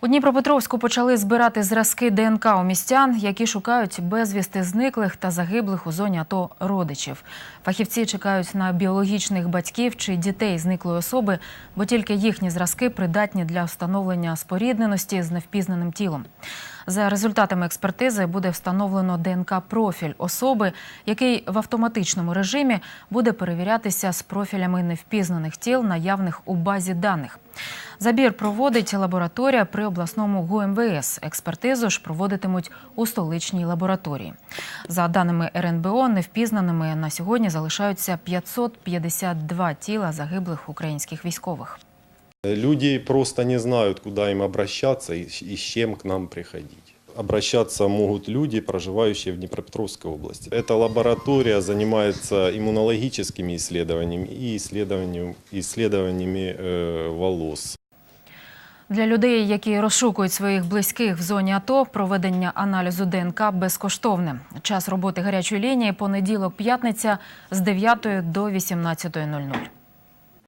У Дніпропетровську почали збирати зразки ДНК у містян, які шукають безвісти зниклих та загиблих у зоні АТО родичів. Фахівці чекають на біологічних батьків чи дітей зниклої особи, бо тільки їхні зразки придатні для встановлення спорідненості з невпізнаним тілом. За результатами експертизи буде встановлено ДНК-профіль особи, який в автоматичному режимі буде перевірятися з профілями невпізнаних тіл, наявних у базі даних. Забір проводить лабораторія при обласному ГУМВС. Експертизу ж проводитимуть у столичній лабораторії. За даними РНБО, невпізнаними на сьогодні залишаються 552 тіла загиблих українських військових. Люди просто не знают, куда им обращаться и с чем к нам приходить. Обращаться могут люди, проживающие в Днепропетровской области. Эта лаборатория занимается иммунологическими исследованиями и исследованием- исследованиями э, волос. Для людей, які розшукують своїх близьких в зоні АТО, проведення аналізу ДНК безкоштовне. Час роботи гарячої лінії понеділок-п'ятниця з 9 до 18.00.